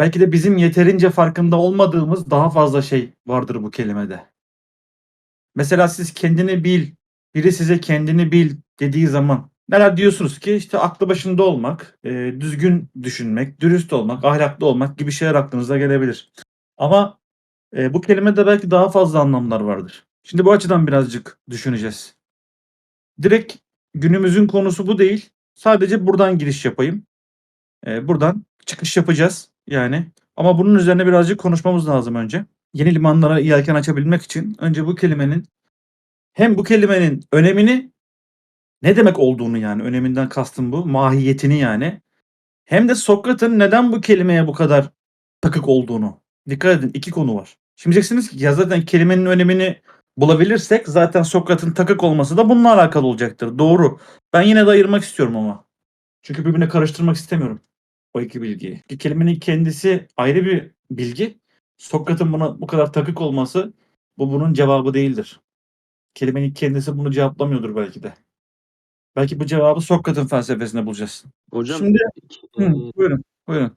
Belki de bizim yeterince farkında olmadığımız daha fazla şey vardır bu kelimede. Mesela siz kendini bil, biri size kendini bil dediği zaman neler diyorsunuz ki işte aklı başında olmak, e, düzgün düşünmek, dürüst olmak, ahlaklı olmak gibi şeyler aklınıza gelebilir. Ama e, bu kelimede belki daha fazla anlamlar vardır. Şimdi bu açıdan birazcık düşüneceğiz. Direkt günümüzün konusu bu değil. Sadece buradan giriş yapayım. E, buradan çıkış yapacağız yani. Ama bunun üzerine birazcık konuşmamız lazım önce. Yeni limanlara yelken açabilmek için önce bu kelimenin hem bu kelimenin önemini ne demek olduğunu yani öneminden kastım bu mahiyetini yani hem de Sokrat'ın neden bu kelimeye bu kadar takık olduğunu. Dikkat edin iki konu var. Şimdi diyeceksiniz ki ya zaten kelimenin önemini bulabilirsek zaten Sokrat'ın takık olması da bununla alakalı olacaktır. Doğru. Ben yine de ayırmak istiyorum ama. Çünkü birbirine karıştırmak istemiyorum o iki bilgiyi. Kelimenin kendisi ayrı bir bilgi. Sokrat'ın buna bu kadar takık olması bu bunun cevabı değildir. Kelimenin kendisi bunu cevaplamıyordur belki de. Belki bu cevabı Sokrat'ın felsefesinde bulacağız. Hocam Şimdi e, Hı, buyurun, buyurun.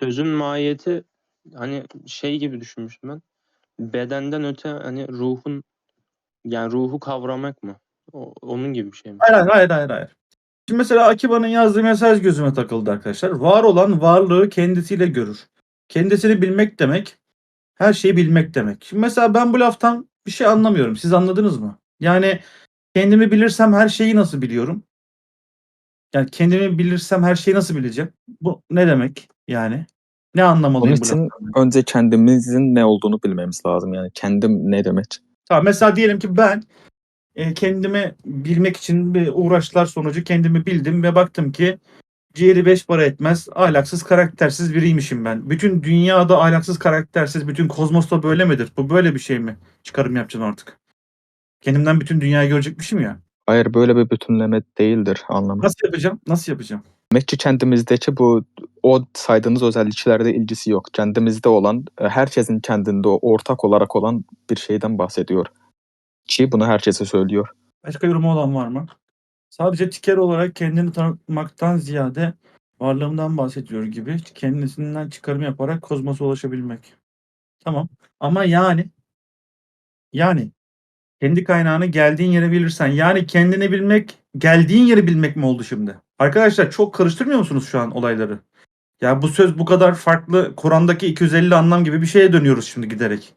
sözün mahiyeti hani şey gibi düşünmüştüm ben. Bedenden öte hani ruhun yani ruhu kavramak mı? O, onun gibi bir şey mi? Hayır, hayır, hayır, hayır, hayır. Şimdi mesela Akiba'nın yazdığı mesaj gözüme takıldı arkadaşlar. Var olan varlığı kendisiyle görür. Kendisini bilmek demek, her şeyi bilmek demek. Şimdi mesela ben bu laftan bir şey anlamıyorum. Siz anladınız mı? Yani kendimi bilirsem her şeyi nasıl biliyorum? Yani kendimi bilirsem her şeyi nasıl bileceğim? Bu ne demek yani? Ne Onun anlamalıyım bu için laftan? önce kendimizin ne olduğunu bilmemiz lazım. Yani kendim ne demek? Tamam, mesela diyelim ki ben e, kendimi bilmek için bir uğraşlar sonucu kendimi bildim ve baktım ki ciğeri beş para etmez, ahlaksız, karaktersiz biriymişim ben. Bütün dünyada ahlaksız, karaktersiz, bütün kozmosta böyle midir? Bu böyle bir şey mi? Çıkarım yapacağım artık. Kendimden bütün dünyayı görecekmişim ya. Hayır böyle bir bütünleme değildir anlamı. Nasıl yapacağım? Nasıl yapacağım? Ki kendimizdeki bu o saydığınız özelliklerde ilgisi yok. Kendimizde olan, e, herkesin kendinde ortak olarak olan bir şeyden bahsediyor. Ki bunu herkese söylüyor. Başka yorumu olan var mı? Sadece tiker olarak kendini tanıtmaktan ziyade varlığından bahsediyor gibi kendisinden çıkarım yaparak kozmosa ulaşabilmek. Tamam. Ama yani yani kendi kaynağını geldiğin yere bilirsen yani kendini bilmek geldiğin yeri bilmek mi oldu şimdi? Arkadaşlar çok karıştırmıyor musunuz şu an olayları? Ya bu söz bu kadar farklı Kur'an'daki 250 anlam gibi bir şeye dönüyoruz şimdi giderek.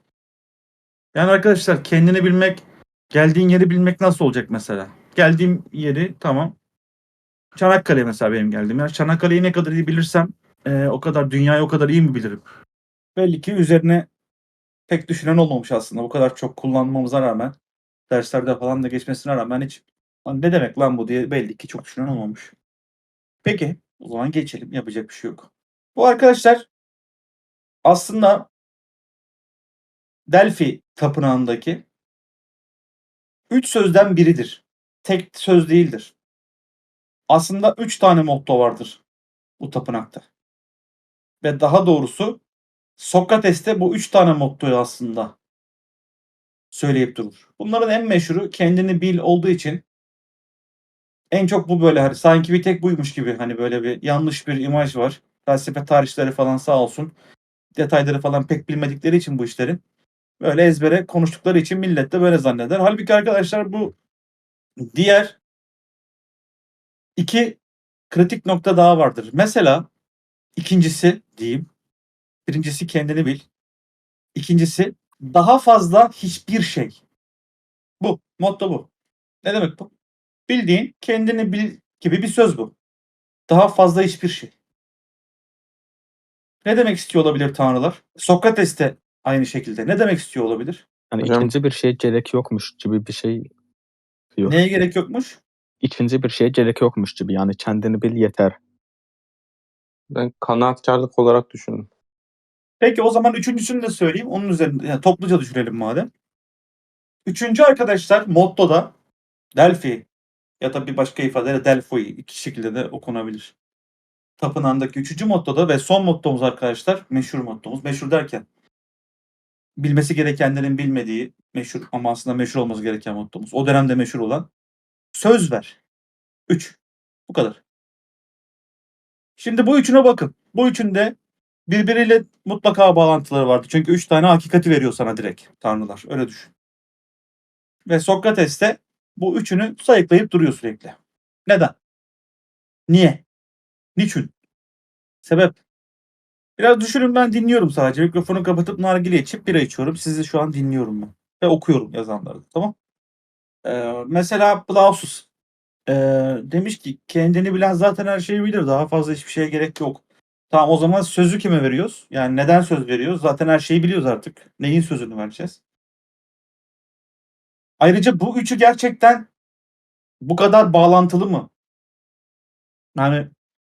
Yani arkadaşlar kendini bilmek geldiğin yeri bilmek nasıl olacak mesela? Geldiğim yeri tamam. Çanakkale mesela benim geldiğim yer. Çanakkale'yi ne kadar iyi bilirsem e, o kadar dünyayı o kadar iyi mi bilirim? Belli ki üzerine pek düşünen olmamış aslında. Bu kadar çok kullanmamıza rağmen derslerde falan da geçmesine rağmen hiç "Lan ne demek lan bu diye belli ki çok düşünen olmamış. Peki o zaman geçelim. Yapacak bir şey yok. Bu arkadaşlar aslında Delphi tapınağındaki üç sözden biridir. Tek söz değildir. Aslında üç tane motto vardır bu tapınakta. Ve daha doğrusu Sokrates de bu üç tane mottoyu aslında söyleyip durur. Bunların en meşhuru kendini bil olduğu için en çok bu böyle hani sanki bir tek buymuş gibi hani böyle bir yanlış bir imaj var. Felsefe tarihçileri falan sağ olsun detayları falan pek bilmedikleri için bu işlerin böyle ezbere konuştukları için millet de böyle zanneder. Halbuki arkadaşlar bu diğer iki kritik nokta daha vardır. Mesela ikincisi diyeyim. Birincisi kendini bil. İkincisi daha fazla hiçbir şey. Bu. Motto bu. Ne demek bu? Bildiğin kendini bil gibi bir söz bu. Daha fazla hiçbir şey. Ne demek istiyor olabilir tanrılar? Sokrates de aynı şekilde. Ne demek istiyor olabilir? Yani Hocam- ikinci bir şeye gerek yokmuş gibi bir şey diyor. Neye gerek yokmuş? İkinci bir şeye gerek yokmuş gibi. Yani kendini bil yeter. Ben kanaatkarlık olarak düşündüm. Peki o zaman üçüncüsünü de söyleyeyim. Onun üzerinde yani topluca düşünelim madem. Üçüncü arkadaşlar mottoda Delphi ya da bir başka ifadeyle Delphoi iki şekilde de okunabilir. Tapınağındaki üçüncü mottoda ve son mottomuz arkadaşlar meşhur mottomuz. Meşhur derken bilmesi gerekenlerin bilmediği meşhur ama aslında meşhur olması gereken mottomuz. O dönemde meşhur olan söz ver. Üç. Bu kadar. Şimdi bu üçüne bakın. Bu üçünde birbiriyle mutlaka bağlantıları vardı. Çünkü üç tane hakikati veriyor sana direkt tanrılar. Öyle düşün. Ve Sokrates de bu üçünü sayıklayıp duruyor sürekli. Neden? Niye? Niçin? Sebep? Biraz düşünün ben dinliyorum sadece. Mikrofonu kapatıp nargile içip bira içiyorum. Sizi şu an dinliyorum ben. Ve okuyorum yazanları. Tamam? Ee, mesela Plausus ee, demiş ki kendini bilen zaten her şeyi bilir. Daha fazla hiçbir şeye gerek yok. Tamam o zaman sözü kime veriyoruz? Yani neden söz veriyoruz? Zaten her şeyi biliyoruz artık. Neyin sözünü vereceğiz? Ayrıca bu üçü gerçekten bu kadar bağlantılı mı? Yani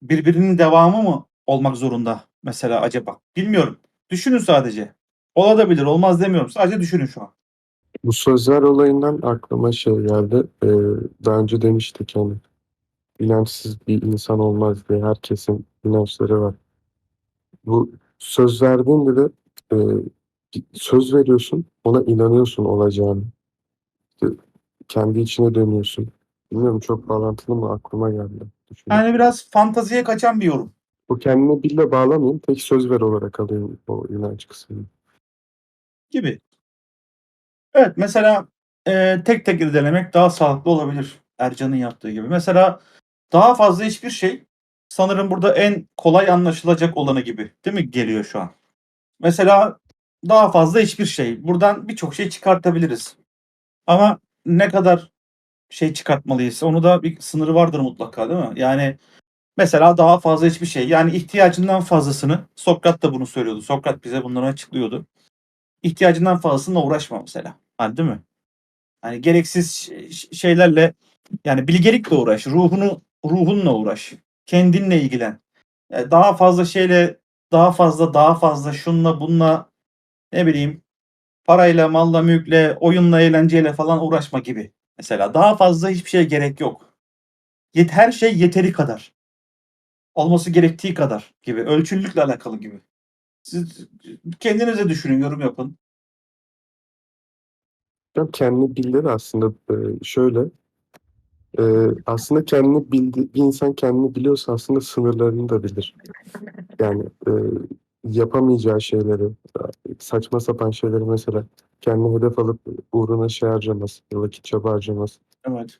birbirinin devamı mı olmak zorunda mesela acaba? Bilmiyorum. Düşünün sadece. Olabilir, olmaz demiyorum. Sadece düşünün şu an. Bu sözler olayından aklıma şey geldi. Ee, daha önce demiştik hani inançsız bir insan olmaz diye herkesin inançları var. Bu söz verdiğinde de e, söz veriyorsun, ona inanıyorsun olacağını. İşte kendi içine dönüyorsun. Bilmiyorum çok bağlantılı mı aklıma geldi. Düşünüyorum. Yani biraz fantaziye kaçan bir yorum. Bu kendine bille bağlamayayım. Tek söz ver olarak alayım o inanç kısmını. gibi. Evet mesela e, tek tek irdelemek daha sağlıklı olabilir. Ercan'ın yaptığı gibi. Mesela daha fazla hiçbir şey sanırım burada en kolay anlaşılacak olanı gibi değil mi geliyor şu an? Mesela daha fazla hiçbir şey. Buradan birçok şey çıkartabiliriz. Ama ne kadar şey çıkartmalıyız? Onu da bir sınırı vardır mutlaka değil mi? Yani mesela daha fazla hiçbir şey. Yani ihtiyacından fazlasını Sokrat da bunu söylüyordu. Sokrat bize bunları açıklıyordu ihtiyacından fazlasıyla uğraşma mesela. Hani değil mi? Hani gereksiz şeylerle yani bilgelikle uğraş, ruhunu ruhunla uğraş, kendinle ilgilen. Yani daha fazla şeyle, daha fazla, daha fazla şunla bununla ne bileyim parayla, malla, mülkle, oyunla, eğlenceyle falan uğraşma gibi. Mesela daha fazla hiçbir şeye gerek yok. Yet her şey yeteri kadar. Olması gerektiği kadar gibi. Ölçülülükle alakalı gibi. Siz kendinize düşünün, yorum yapın. Ya kendini bildi de aslında e, şöyle e, aslında kendini bildi bir insan kendini biliyorsa aslında sınırlarını da bilir. Yani e, yapamayacağı şeyleri saçma sapan şeyleri mesela kendine hedef alıp uğruna şey harcamaz, vakit çaba harcamaz. Evet.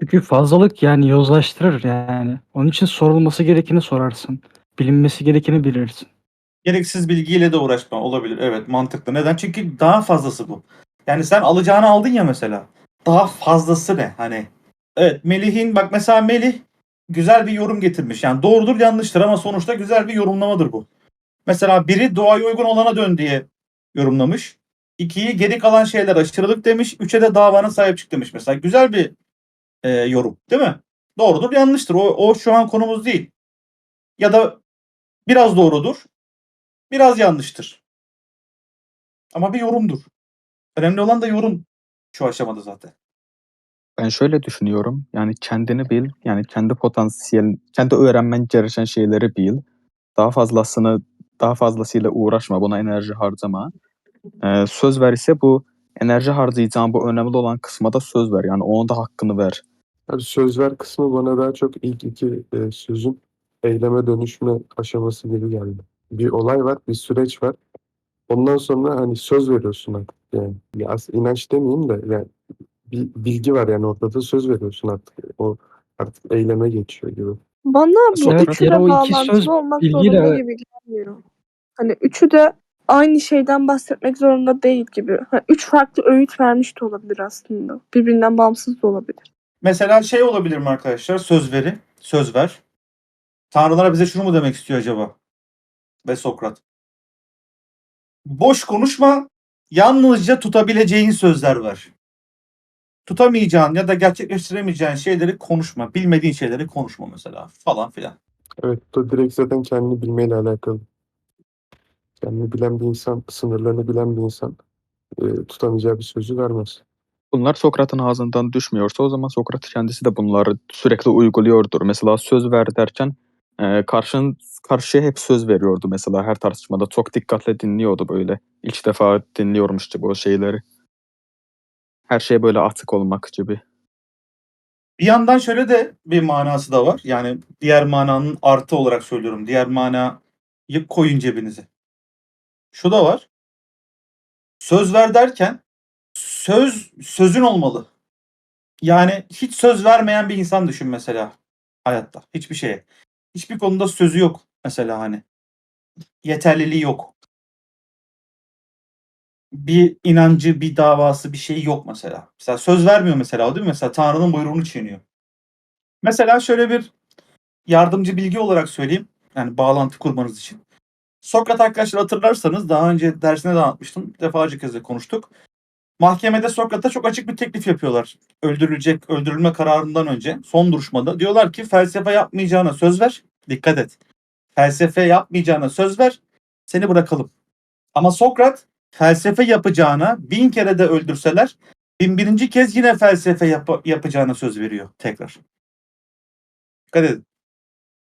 Çünkü fazlalık yani yozlaştırır yani. Onun için sorulması gerekeni sorarsın. Bilinmesi gerekeni bilirsin. Gereksiz bilgiyle de uğraşma olabilir. Evet mantıklı. Neden? Çünkü daha fazlası bu. Yani sen alacağını aldın ya mesela. Daha fazlası ne? Hani evet Melih'in bak mesela Melih güzel bir yorum getirmiş. Yani doğrudur yanlıştır ama sonuçta güzel bir yorumlamadır bu. Mesela biri doğaya uygun olana dön diye yorumlamış. İkiyi geri kalan şeyler aşırılık demiş. Üçe de davana sahip çık demiş. Mesela güzel bir e, yorum değil mi? Doğrudur yanlıştır. O, o şu an konumuz değil. Ya da biraz doğrudur. Biraz yanlıştır. Ama bir yorumdur. Önemli olan da yorum şu aşamada zaten. Ben şöyle düşünüyorum. Yani kendini bil, yani kendi potansiyel, kendi öğrenmen gereken şeyleri bil. Daha fazlasını, daha fazlasıyla uğraşma, buna enerji harcama. Ee, söz ver ise bu enerji harcayacağın bu önemli olan kısma da söz ver. Yani onun da hakkını ver. Abi söz ver kısmı bana daha çok ilk iki e, sözün eyleme dönüşme aşaması gibi geldi. Bir olay var, bir süreç var. Ondan sonra hani söz veriyorsun artık yani. Ya as- inanç demeyeyim de yani bir bilgi var yani ortada söz veriyorsun artık. O artık eyleme geçiyor gibi. Bana bu Evet, üçü yani de o iki söz bağlantılı olmak bilgiyle- zorunda gibi gelmiyor. Hani üçü de aynı şeyden bahsetmek zorunda değil gibi. Hani üç farklı öğüt vermiş de olabilir aslında. Birbirinden bağımsız da olabilir. Mesela şey olabilir mi arkadaşlar? Söz veri, söz ver. Tanrılara bize şunu mu demek istiyor acaba? Ve Sokrat. Boş konuşma, yalnızca tutabileceğin sözler ver. Tutamayacağın ya da gerçekleştiremeyeceğin şeyleri konuşma. Bilmediğin şeyleri konuşma mesela falan filan. Evet bu direkt zaten kendini bilmeyle alakalı. Kendini bilen bir insan, sınırlarını bilen bir insan e, tutamayacağı bir sözü vermez. Bunlar Sokrat'ın ağzından düşmüyorsa o zaman Sokrat kendisi de bunları sürekli uyguluyordur. Mesela söz ver derken e, karşın, karşıya hep söz veriyordu mesela her tartışmada. Çok dikkatle dinliyordu böyle. İlk defa dinliyormuş gibi o şeyleri. Her şey böyle atık olmak gibi. Bir yandan şöyle de bir manası da var. Yani diğer mananın artı olarak söylüyorum. Diğer mana yap- koyun cebinize. Şu da var. Söz ver derken söz sözün olmalı. Yani hiç söz vermeyen bir insan düşün mesela hayatta. Hiçbir şeye. Hiçbir konuda sözü yok mesela hani. Yeterliliği yok. Bir inancı, bir davası, bir şey yok mesela. Mesela söz vermiyor mesela o değil mi? Mesela Tanrı'nın buyruğunu çiğniyor. Mesela şöyle bir yardımcı bilgi olarak söyleyeyim. Yani bağlantı kurmanız için. Sokrat arkadaşlar hatırlarsanız daha önce dersine de anlatmıştım. Defalarca kez de konuştuk. Mahkemede Sokrat'a çok açık bir teklif yapıyorlar. Öldürülecek, öldürülme kararından önce son duruşmada. Diyorlar ki felsefe yapmayacağına söz ver. Dikkat et. Felsefe yapmayacağına söz ver. Seni bırakalım. Ama Sokrat felsefe yapacağına bin kere de öldürseler bin birinci kez yine felsefe yap- yapacağına söz veriyor tekrar. Dikkat edin.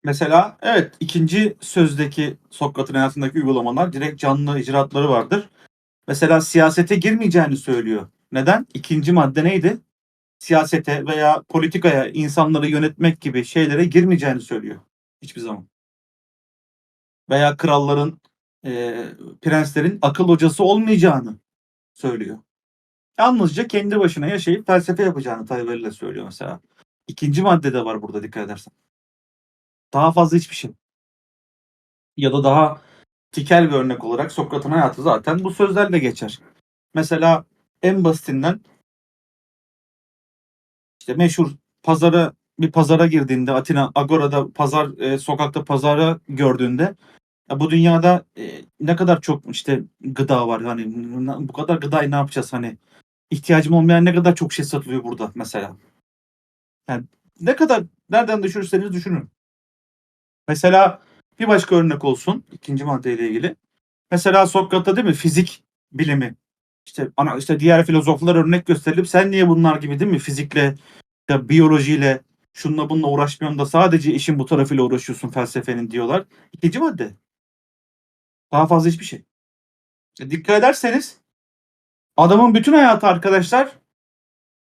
Mesela evet ikinci sözdeki Sokrat'ın hayatındaki uygulamalar direkt canlı icraatları vardır. Mesela siyasete girmeyeceğini söylüyor. Neden? İkinci madde neydi? Siyasete veya politikaya, insanları yönetmek gibi şeylere girmeyeceğini söylüyor. Hiçbir zaman. Veya kralların, e, prenslerin akıl hocası olmayacağını söylüyor. Yalnızca kendi başına yaşayıp felsefe yapacağını tabirle söylüyor mesela. İkinci madde de var burada dikkat edersen. Daha fazla hiçbir şey. Ya da daha tikel bir örnek olarak Sokrat'ın hayatı zaten bu sözlerle geçer. Mesela en basitinden işte meşhur pazara bir pazara girdiğinde Atina Agora'da pazar e, sokakta pazara gördüğünde ya bu dünyada e, ne kadar çok işte gıda var hani bu kadar gıdayı ne yapacağız hani ihtiyacım olmayan ne kadar çok şey satılıyor burada mesela. Yani ne kadar nereden düşürürseniz düşünün. Mesela bir başka örnek olsun ikinci maddeyle ilgili. Mesela Sokrat'ta değil mi fizik bilimi işte ana işte diğer filozoflar örnek gösterilip sen niye bunlar gibi değil mi fizikle ya biyolojiyle şunla bununla uğraşmıyorsun da sadece işin bu tarafıyla uğraşıyorsun felsefenin diyorlar. İkinci madde. Daha fazla hiçbir şey. E, dikkat ederseniz adamın bütün hayatı arkadaşlar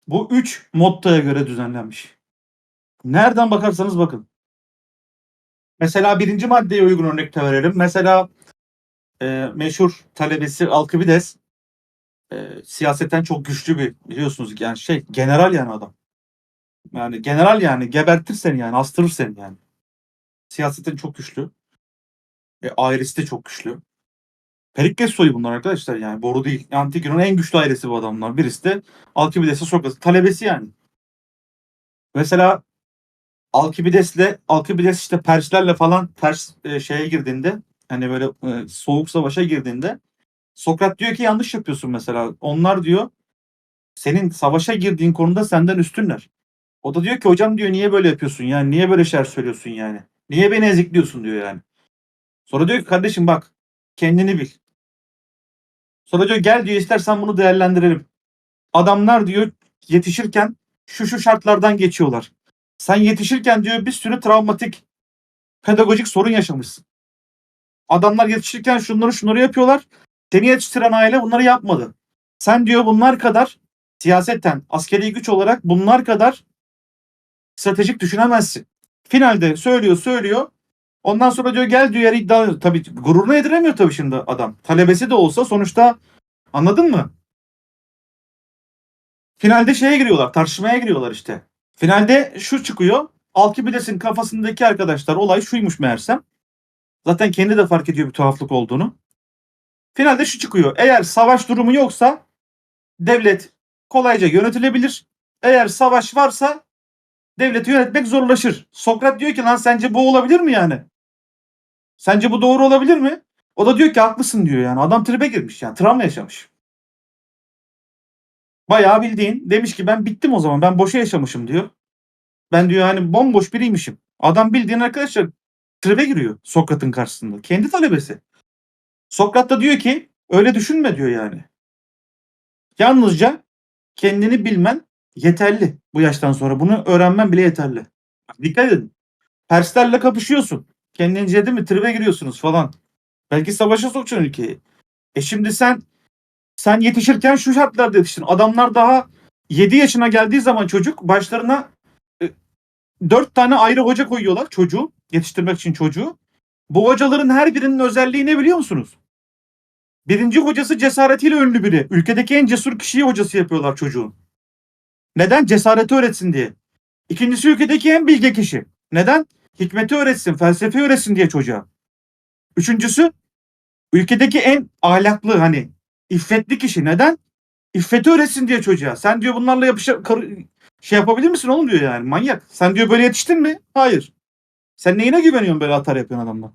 bu üç mottoya göre düzenlenmiş. Nereden bakarsanız bakın. Mesela birinci maddeye uygun örnek de verelim. Mesela e, meşhur talebesi Alkibides e, siyaseten çok güçlü bir biliyorsunuz yani şey general yani adam. Yani general yani gebertir seni yani astırır seni yani. Siyaseten çok güçlü. E, ailesi de çok güçlü. Perikles soyu bunlar arkadaşlar yani boru değil. Antik Yunan en güçlü ailesi bu adamlar. Birisi de Alkibides'e Sokrat talebesi yani. Mesela Alkibides'le Alkibides işte Perslerle falan ters e, şeye girdiğinde hani böyle e, soğuk savaşa girdiğinde Sokrat diyor ki yanlış yapıyorsun mesela. Onlar diyor senin savaşa girdiğin konuda senden üstünler. O da diyor ki hocam diyor niye böyle yapıyorsun yani niye böyle şeyler söylüyorsun yani. Niye beni ezikliyorsun diyor yani. Sonra diyor ki kardeşim bak kendini bil. Sonra diyor gel diyor istersen bunu değerlendirelim. Adamlar diyor yetişirken şu şu şartlardan geçiyorlar. Sen yetişirken diyor bir sürü travmatik pedagojik sorun yaşamışsın. Adamlar yetişirken şunları şunları yapıyorlar. Seni yetiştiren aile bunları yapmadı. Sen diyor bunlar kadar siyaseten, askeri güç olarak bunlar kadar stratejik düşünemezsin. Finalde söylüyor söylüyor. Ondan sonra diyor gel diyor yere iddia tabii gururunu yediremiyor tabii şimdi adam. Talebesi de olsa sonuçta anladın mı? Finalde şeye giriyorlar, tartışmaya giriyorlar işte. Finalde şu çıkıyor. Alkibides'in kafasındaki arkadaşlar olay şuymuş meğersem. Zaten kendi de fark ediyor bir tuhaflık olduğunu. Finalde şu çıkıyor. Eğer savaş durumu yoksa devlet kolayca yönetilebilir. Eğer savaş varsa devleti yönetmek zorlaşır. Sokrat diyor ki lan sence bu olabilir mi yani? Sence bu doğru olabilir mi? O da diyor ki haklısın diyor yani. Adam tribe girmiş yani. Travma yaşamış. Bayağı bildiğin demiş ki ben bittim o zaman. Ben boşa yaşamışım diyor. Ben diyor hani bomboş biriymişim. Adam bildiğin arkadaşlar tribe giriyor Sokrat'ın karşısında. Kendi talebesi. Sokrat da diyor ki öyle düşünme diyor yani. Yalnızca kendini bilmen yeterli bu yaştan sonra. Bunu öğrenmen bile yeterli. Dikkat edin. Perslerle kapışıyorsun. Kendince değil mi? Tribe giriyorsunuz falan. Belki savaşa sokacaksın ülkeyi. E şimdi sen sen yetişirken şu şartlarda yetiştin. Adamlar daha 7 yaşına geldiği zaman çocuk başlarına 4 tane ayrı hoca koyuyorlar çocuğu. Yetiştirmek için çocuğu. Bu hocaların her birinin özelliği ne biliyor musunuz? Birinci hocası cesaretiyle ünlü biri. Ülkedeki en cesur kişiyi hocası yapıyorlar çocuğun. Neden? Cesareti öğretsin diye. İkincisi ülkedeki en bilge kişi. Neden? Hikmeti öğretsin, felsefe öğretsin diye çocuğa. Üçüncüsü ülkedeki en ahlaklı hani iffetli kişi. Neden? İffeti öğretsin diye çocuğa. Sen diyor bunlarla yapışa, şey yapabilir misin oğlum diyor yani manyak. Sen diyor böyle yetiştin mi? Hayır. Sen neyine güveniyorsun böyle atar yapıyorsun adamla?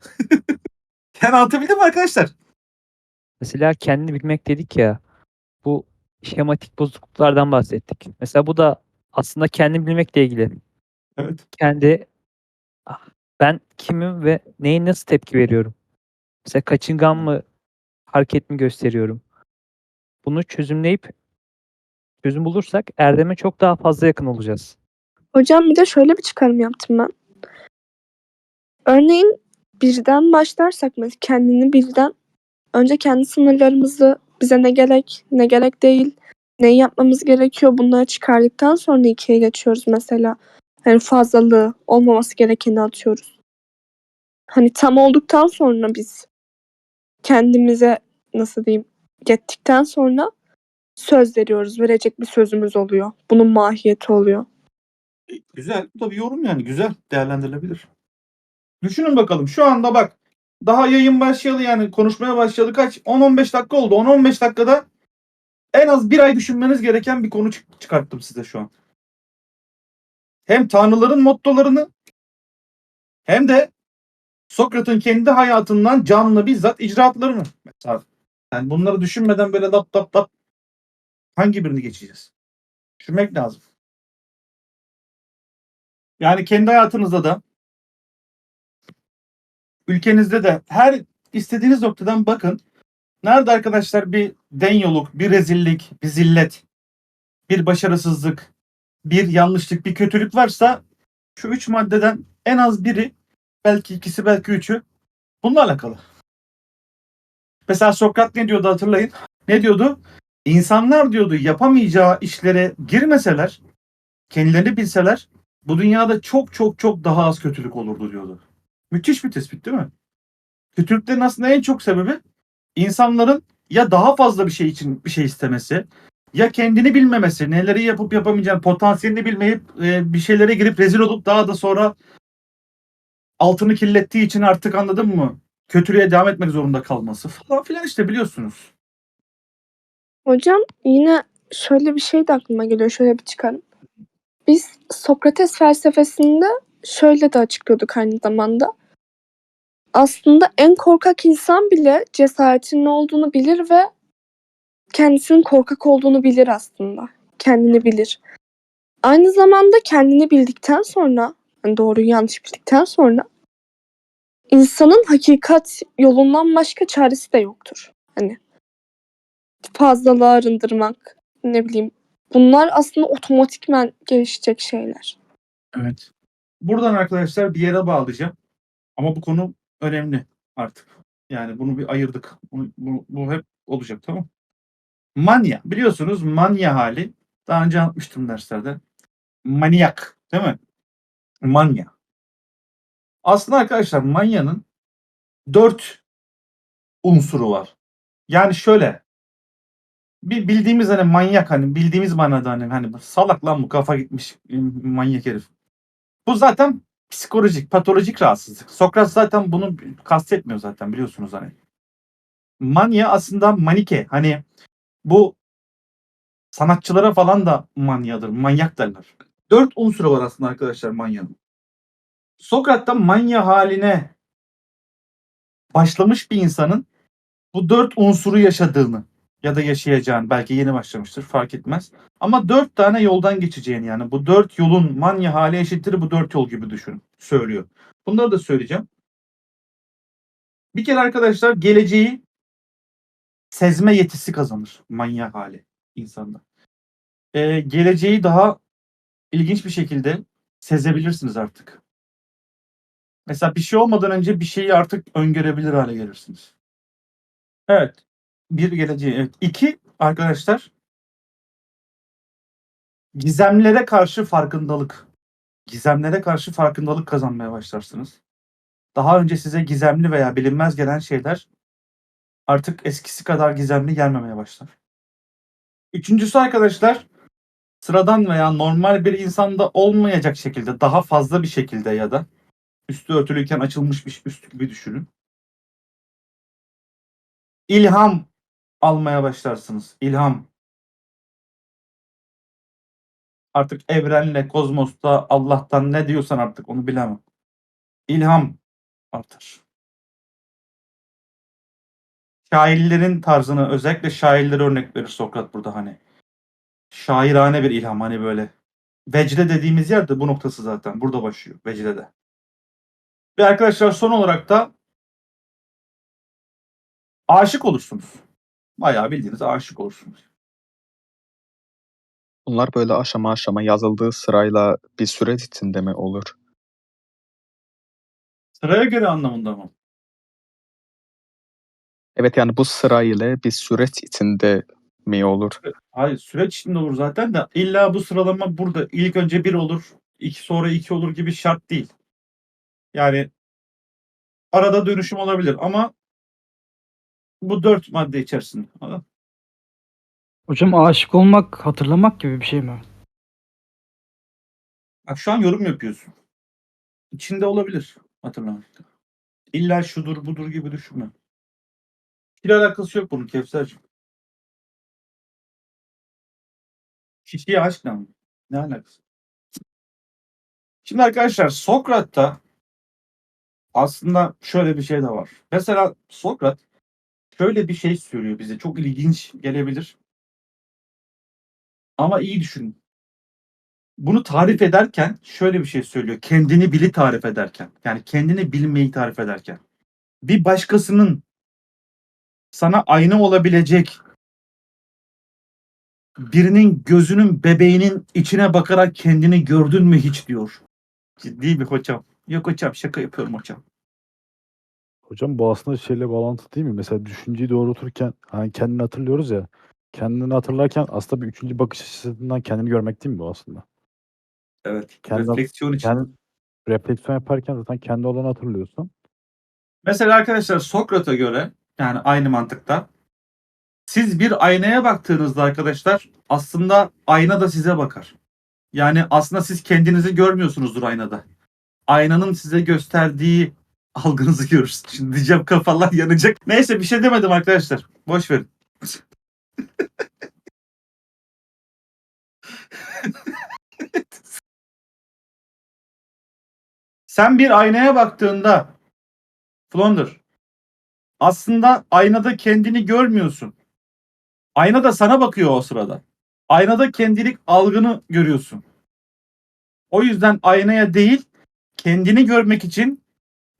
yani anlatabildim mi arkadaşlar? Mesela kendini bilmek dedik ya. Bu şematik bozukluklardan bahsettik. Mesela bu da aslında kendini bilmekle ilgili. Evet. Kendi ah, ben kimim ve neye nasıl tepki veriyorum? Mesela kaçıngan mı hareket mi gösteriyorum? Bunu çözümleyip çözüm bulursak erdeme çok daha fazla yakın olacağız. Hocam bir de şöyle bir çıkarım yaptım ben. Örneğin birden başlarsak mesela kendini birden önce kendi sınırlarımızı bize ne gerek ne gerek değil neyi yapmamız gerekiyor bunları çıkardıktan sonra ikiye geçiyoruz mesela. Hani fazlalığı olmaması gerekeni atıyoruz. Hani tam olduktan sonra biz kendimize nasıl diyeyim yettikten sonra söz veriyoruz. Verecek bir sözümüz oluyor. Bunun mahiyeti oluyor. Güzel. Bu da bir yorum yani. Güzel. Değerlendirilebilir. Düşünün bakalım. Şu anda bak daha yayın başlayalı yani konuşmaya başladı kaç? 10-15 dakika oldu. 10-15 dakikada en az bir ay düşünmeniz gereken bir konu çık- çıkarttım size şu an. Hem tanrıların mottolarını hem de Sokrat'ın kendi hayatından canlı bizzat icraatlarını. Mesela yani bunları düşünmeden böyle lap lap lap hangi birini geçeceğiz? Düşünmek lazım. Yani kendi hayatınızda da ülkenizde de her istediğiniz noktadan bakın. Nerede arkadaşlar bir denyoluk, bir rezillik, bir zillet, bir başarısızlık, bir yanlışlık, bir kötülük varsa şu üç maddeden en az biri, belki ikisi, belki üçü bununla alakalı. Mesela Sokrat ne diyordu hatırlayın. Ne diyordu? İnsanlar diyordu yapamayacağı işlere girmeseler, kendilerini bilseler bu dünyada çok çok çok daha az kötülük olurdu diyordu. Müthiş bir tespit değil mi? Kötülüklerin aslında en çok sebebi insanların ya daha fazla bir şey için bir şey istemesi ya kendini bilmemesi, neleri yapıp yapamayacağını, potansiyelini bilmeyip e, bir şeylere girip rezil olup daha da sonra altını kirlettiği için artık anladın mı? Kötülüğe devam etmek zorunda kalması falan filan işte biliyorsunuz. Hocam yine şöyle bir şey de aklıma geliyor. Şöyle bir çıkarım. Biz Sokrates felsefesinde şöyle de açıklıyorduk aynı zamanda. Aslında en korkak insan bile cesaretinin ne olduğunu bilir ve kendisinin korkak olduğunu bilir aslında. Kendini bilir. Aynı zamanda kendini bildikten sonra, yani doğruyu yanlış bildikten sonra insanın hakikat yolundan başka çaresi de yoktur. Hani fazlalığı arındırmak, ne bileyim. Bunlar aslında otomatikmen gelişecek şeyler. Evet. Buradan arkadaşlar bir yere bağlayacağım. Ama bu konu önemli artık. Yani bunu bir ayırdık. Bunu, bu, bu hep olacak tamam Manya. Biliyorsunuz manya hali. Daha önce anlatmıştım derslerde. Manyak. Değil mi? Manya. Aslında arkadaşlar manyanın dört unsuru var. Yani şöyle bir bildiğimiz hani manyak hani bildiğimiz manada hani hani salak lan bu kafa gitmiş manyak herif. Bu zaten psikolojik, patolojik rahatsızlık. Sokrat zaten bunu kastetmiyor zaten biliyorsunuz hani. Manya aslında manike. Hani bu sanatçılara falan da manyadır. Manyak derler. Dört unsuru var aslında arkadaşlar manyanın. Sokrat'ta manya haline başlamış bir insanın bu dört unsuru yaşadığını ya da yaşayacağını belki yeni başlamıştır fark etmez. Ama dört tane yoldan geçeceğini yani bu dört yolun manya hali eşittir bu dört yol gibi düşünün söylüyor. Bunları da söyleyeceğim. Bir kere arkadaşlar geleceği sezme yetisi kazanır manya hali insanda. Ee, geleceği daha ilginç bir şekilde sezebilirsiniz artık. Mesela bir şey olmadan önce bir şeyi artık öngörebilir hale gelirsiniz. Evet. Bir geleceği. Evet. İki arkadaşlar gizemlere karşı farkındalık. Gizemlere karşı farkındalık kazanmaya başlarsınız. daha önce size gizemli veya bilinmez gelen şeyler artık eskisi kadar gizemli gelmemeye başlar. Üçüncüsü arkadaşlar sıradan veya normal bir insanda olmayacak şekilde daha fazla bir şekilde ya da üstü örtülüyken açılmış bir üst gibi düşünün. İlham almaya başlarsınız. İlham. Artık evrenle, kozmosta, Allah'tan ne diyorsan artık onu bilemem. İlham artar. Şairlerin tarzını özellikle şairlere örnek verir Sokrat burada hani. Şairane bir ilham hani böyle. Vecde dediğimiz yer de bu noktası zaten. Burada başlıyor. Vecde'de. Ve arkadaşlar son olarak da aşık olursunuz. Bayağı bildiğiniz aşık olursunuz. Bunlar böyle aşama aşama yazıldığı sırayla bir süreç içinde mi olur? Sıraya göre anlamında mı? Evet yani bu sıra ile bir süreç içinde mi olur? Hayır süreç içinde olur zaten de illa bu sıralama burada ilk önce bir olur, iki sonra iki olur gibi şart değil. Yani arada dönüşüm olabilir ama bu dört madde içerisinde. Anladın? Hocam aşık olmak hatırlamak gibi bir şey mi? Bak şu an yorum yapıyorsun. İçinde olabilir hatırlamak. İlla şudur budur gibi düşünme. Hiç alakası yok bunun Kevser'cim. Kişiye aşkla mı? Ne alakası? Şimdi arkadaşlar Sokrat'ta aslında şöyle bir şey de var. Mesela Sokrat şöyle bir şey söylüyor bize. Çok ilginç gelebilir. Ama iyi düşünün. Bunu tarif ederken şöyle bir şey söylüyor. Kendini bili tarif ederken. Yani kendini bilmeyi tarif ederken. Bir başkasının sana ayna olabilecek birinin gözünün bebeğinin içine bakarak kendini gördün mü hiç diyor. Ciddi bir hocam. Yok hocam şaka yapıyorum hocam. Hocam bu aslında şeyle bağlantı değil mi? Mesela düşünceyi doğrulturken hani kendini hatırlıyoruz ya. Kendini hatırlarken aslında bir üçüncü bakış açısından kendini görmek değil mi bu aslında? Evet. Kendi- refleksiyon için. Yani refleksiyon yaparken zaten kendi olanı hatırlıyorsun. Mesela arkadaşlar Sokrat'a göre yani aynı mantıkta siz bir aynaya baktığınızda arkadaşlar aslında ayna da size bakar. Yani aslında siz kendinizi görmüyorsunuzdur aynada. Aynanın size gösterdiği algınızı görürsünüz. Şimdi diyeceğim kafalar yanacak. Neyse bir şey demedim arkadaşlar. Boş verin. Sen bir aynaya baktığında Flounder aslında aynada kendini görmüyorsun. Ayna da sana bakıyor o sırada. Aynada kendilik algını görüyorsun. O yüzden aynaya değil kendini görmek için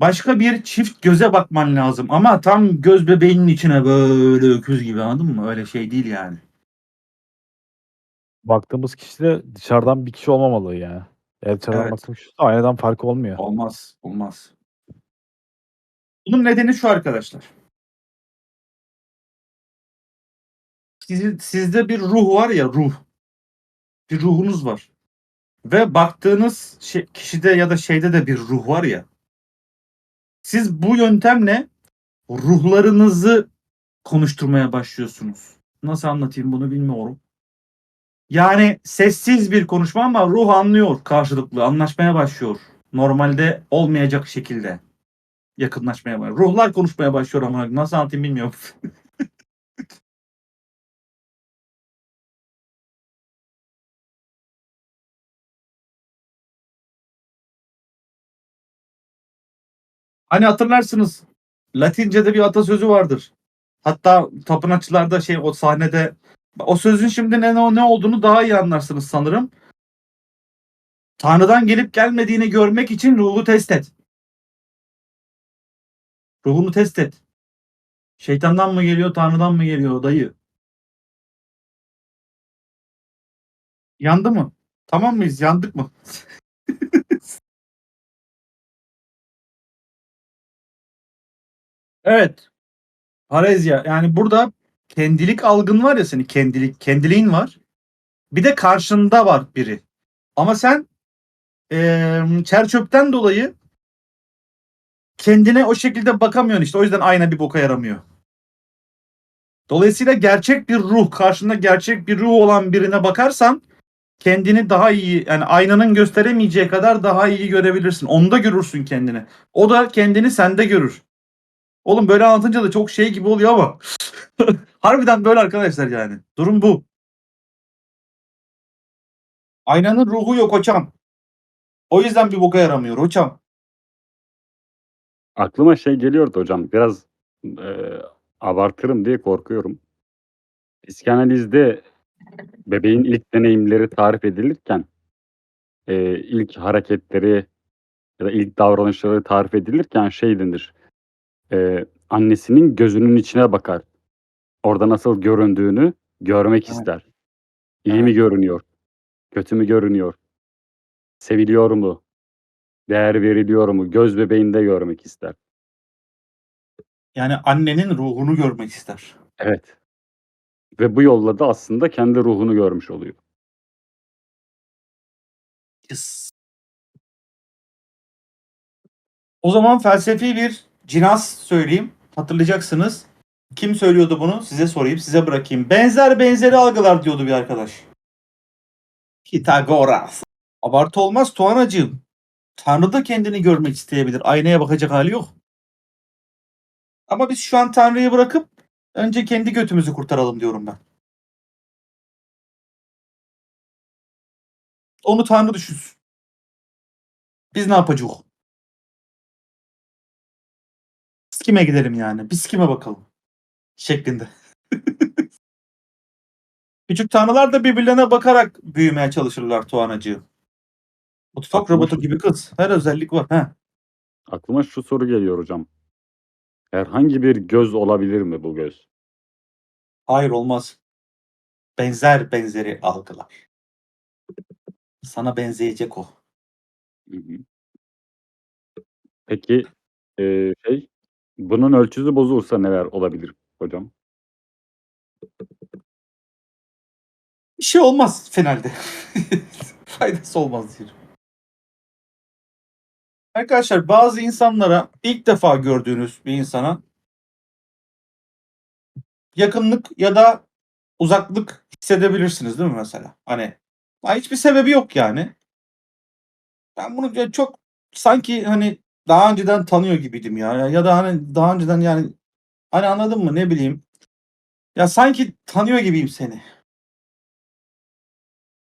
başka bir çift göze bakman lazım. Ama tam göz bebeğinin içine böyle öküz gibi anladın mı? Öyle şey değil yani. Baktığımız kişi de dışarıdan bir kişi olmamalı yani. Eğer dışarıdan Evet. baktığımız kişi de aynadan farkı olmuyor. Olmaz, olmaz. Bunun nedeni şu arkadaşlar. Sizi- sizde bir ruh var ya ruh. Bir ruhunuz var. Ve baktığınız şey, kişide ya da şeyde de bir ruh var ya. Siz bu yöntemle ruhlarınızı konuşturmaya başlıyorsunuz. Nasıl anlatayım bunu bilmiyorum. Yani sessiz bir konuşma ama ruh anlıyor karşılıklı. Anlaşmaya başlıyor. Normalde olmayacak şekilde yakınlaşmaya başlıyor. Ruhlar konuşmaya başlıyor ama nasıl anlatayım bilmiyorum. Hani hatırlarsınız Latince'de bir atasözü vardır. Hatta tapınakçılarda şey o sahnede o sözün şimdi ne ne olduğunu daha iyi anlarsınız sanırım. Tanrı'dan gelip gelmediğini görmek için ruhu test et. Ruhunu test et. Şeytandan mı geliyor, Tanrı'dan mı geliyor dayı? Yandı mı? Tamam mıyız? Yandık mı? evet. Parezya. Yani burada kendilik algın var ya senin kendilik, kendiliğin var. Bir de karşında var biri. Ama sen eee çer çöpten dolayı kendine o şekilde bakamıyorsun işte. O yüzden ayna bir boka yaramıyor. Dolayısıyla gerçek bir ruh, karşında gerçek bir ruh olan birine bakarsan kendini daha iyi yani aynanın gösteremeyeceği kadar daha iyi görebilirsin. Onda görürsün kendini. O da kendini sende görür. Oğlum böyle anlatınca da çok şey gibi oluyor ama harbiden böyle arkadaşlar yani. Durum bu. Aynanın ruhu yok hocam. O yüzden bir boka yaramıyor hocam. Aklıma şey geliyordu hocam. Biraz eee, abartırım diye korkuyorum. Psikanalizde bebeğin ilk deneyimleri tarif edilirken eee, ilk hareketleri ya da ilk davranışları tarif edilirken şey denir. Eee, annesinin gözünün içine bakar. Orada nasıl göründüğünü görmek Evet. ister. İyi Evet. mi görünüyor? Kötü mü görünüyor? Seviliyor mu? Değer veriliyor mu? Göz bebeğinde görmek ister. Yani annenin ruhunu görmek ister. Evet. Ve bu yolla da aslında kendi ruhunu görmüş oluyor. Yes. O zaman felsefi bir cinas söyleyeyim. Hatırlayacaksınız. Kim söylüyordu bunu? Size sorayım, size bırakayım. Benzer benzeri algılar diyordu bir arkadaş. Pitagoras. Abartı olmaz Tuğanacığım. Tanrı da kendini görmek isteyebilir. Aynaya bakacak hali yok. Ama biz şu an Tanrı'yı bırakıp önce kendi götümüzü kurtaralım diyorum ben. Onu Tanrı düşünsün. Biz ne yapacağız? Biz kime gidelim yani? Biz kime bakalım? Şeklinde. Küçük tanrılar da birbirlerine bakarak büyümeye çalışırlar Tuğanacığım. Mutfak Aklıma robotu şu- gibi kız. Her özellik var. He. Aklıma şu soru geliyor hocam. Herhangi bir göz olabilir mi bu göz? Hayır olmaz. Benzer benzeri algılar. Sana benzeyecek o. Hı hı. Peki eee, şey bunun ölçüsü bozulursa neler olabilir hocam? Bir şey olmaz finalde. Faydası olmaz diyelim. Arkadaşlar bazı insanlara ilk defa gördüğünüz bir insana yakınlık ya da uzaklık hissedebilirsiniz değil mi mesela? Hani ha, hiçbir sebebi yok yani. Ben bunu çok sanki hani daha önceden tanıyor gibiydim ya. Ya- da hani daha önceden yani hani anladın mı ne bileyim. Ya sanki tanıyor gibiyim seni.